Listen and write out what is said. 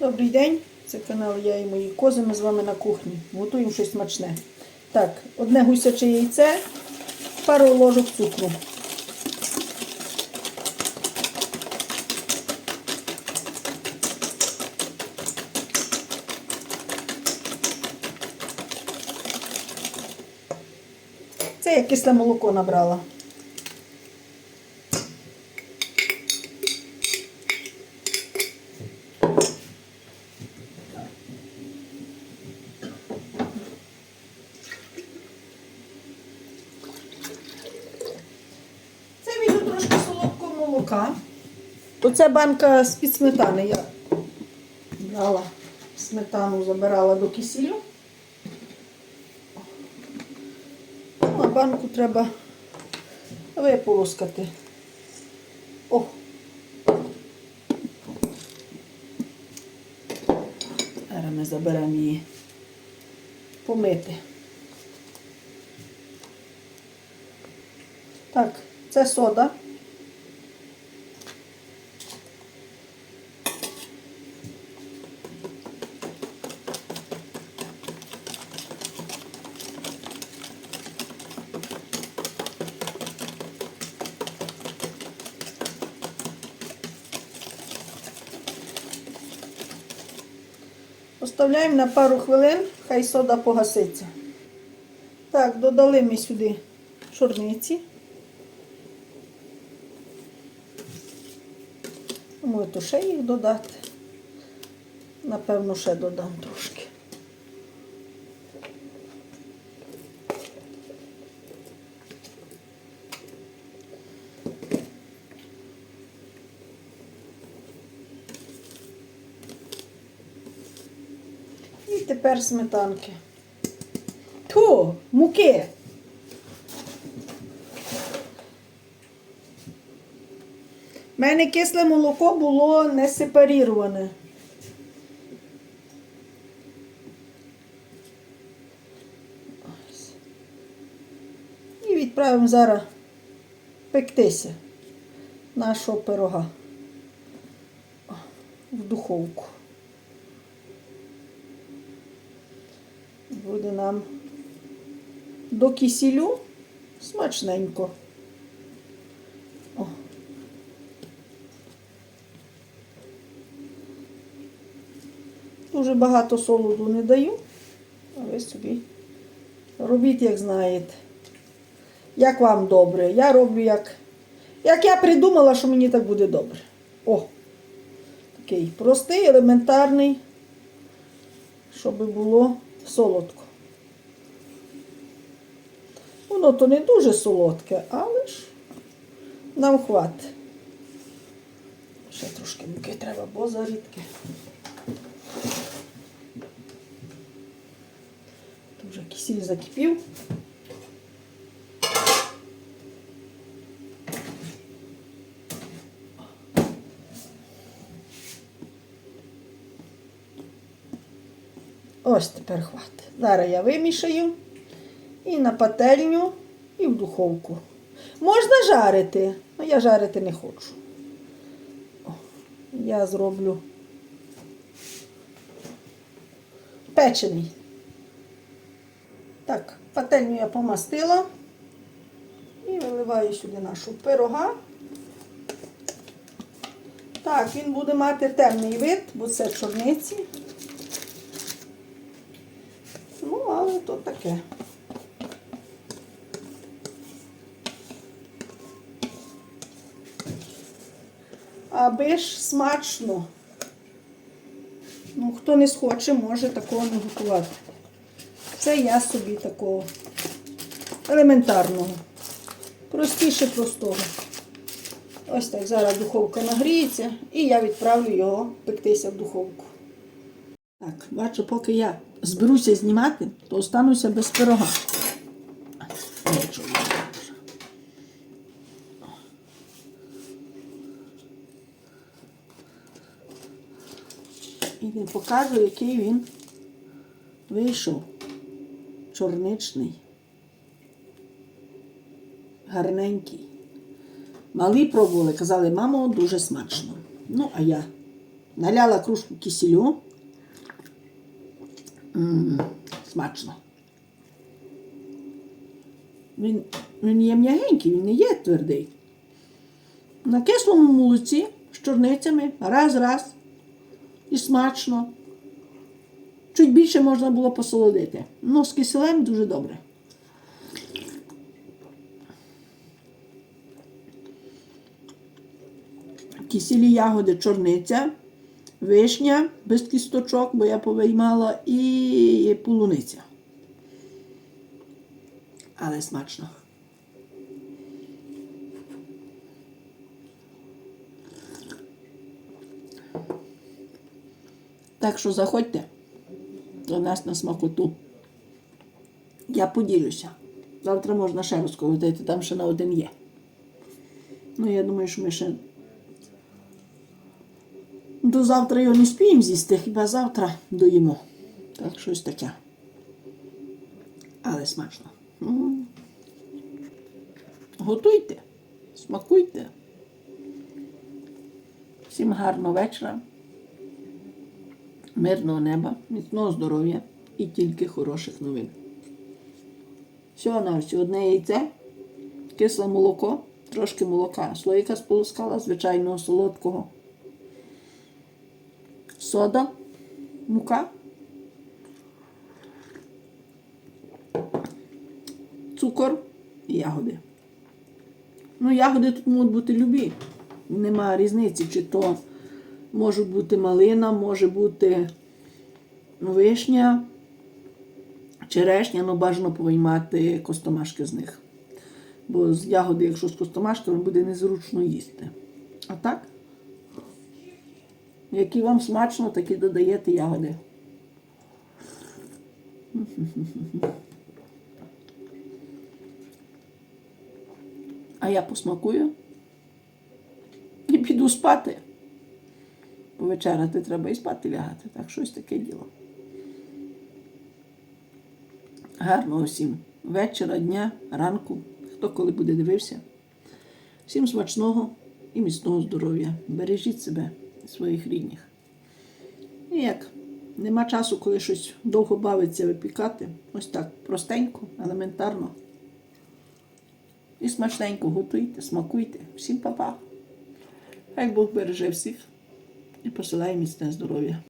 Добрий день, це канал Я і мої кози. Ми з вами на кухні. Готуємо щось смачне. Так, одне гусяче яйце, пару ложок цукру. Це я кисле молоко набрала. Це візьму трошки солодкого. Оце банка з-під сметани. Я брала сметану, забирала до кисілю. Ну, а банку треба виполоскати. О! Зараз ми заберемо її помити. Так, це сода. Оставляємо на пару хвилин, хай сода погаситься. Так, додали ми сюди чорниці. Можете ще їх додати. Напевно, ще додам трошки. І тепер сметанки. Ту, муки. У мене кисле молоко було не сепаріроване. І відправимо зараз пектися нашого пирога в духовку. Буде нам до кисілю смачненько. Дуже багато солоду не даю, а ви собі робіть, як знаєте. Як вам добре. Я роблю, як, як я придумала, що мені так буде добре. О! Такий простий, елементарний, щоб було солодко. Воно то не дуже солодке, але ж нам хватить. Ще трошки муки треба, бо зарідке. Тут вже кисіль закипів. Ось тепер хватить. Зараз я вимішаю і на пательню, і в духовку. Можна жарити, але я жарити не хочу. О, я зроблю печений. Так, пательню я помастила і виливаю сюди нашу пирога. Так, він буде мати темний вид, бо це чорниці. Ну, але то таке. Аби ж смачно. Ну, хто не схоче, може такого не готувати. Це я собі такого елементарного. Простіше простого. Ось так. Зараз духовка нагріється і я відправлю його пектися в духовку. Так, бачу, поки я зберуся знімати, то остануся без пирога. І не покажу, який він вийшов. Чорничний. Гарненький. Малі пробували, казали, мамо, дуже смачно. Ну, а я Наляла кружку кисілю. М, смачно. Він, він є м'ягенький, він не є твердий. На кислому молоці з чорницями раз-раз. І смачно. Чуть більше можна було посолодити. Ну, з киселем дуже добре. Кисілі ягоди чорниця, вишня без кісточок, бо я повиймала, і полуниця. Але смачно. Так що заходьте до нас на смакоту. Я поділюся. Завтра можна ще розколотити, там ще на один є. Ну, я думаю, що ми ще до завтра його не спіємо з'їсти, хіба завтра доїмо. Так, щось таке. Але смачно. Готуйте, смакуйте. Всім гарного вечора, мирного неба, міцного здоров'я і тільки хороших новин. Всього на всі одне яйце, кисле молоко, трошки молока, слоїка сполоскала, звичайного солодкого, сода, мука, цукор і ягоди. Ну, ягоди тут можуть бути любі. Нема різниці, чи то може бути малина, може бути вишня, черешня, ну бажано повиймати костомашки з них. Бо з ягоди, якщо з костомашками, буде незручно їсти. А так, які вам смачно, такі додаєте ягоди. А я посмакую і піду спати. Повечеряти треба і спати лягати. Так, щось таке діло. Гарного всім вечора, дня, ранку, хто коли буде дивився. Всім смачного і міцного здоров'я. Бережіть себе і своїх рідних. Ніяк. нема часу, коли щось довго бавиться випікати, ось так простенько, елементарно. І смачненько готуйте, смакуйте. Всім па-па. Хай Бог береже всіх і посилає міцне здоров'я.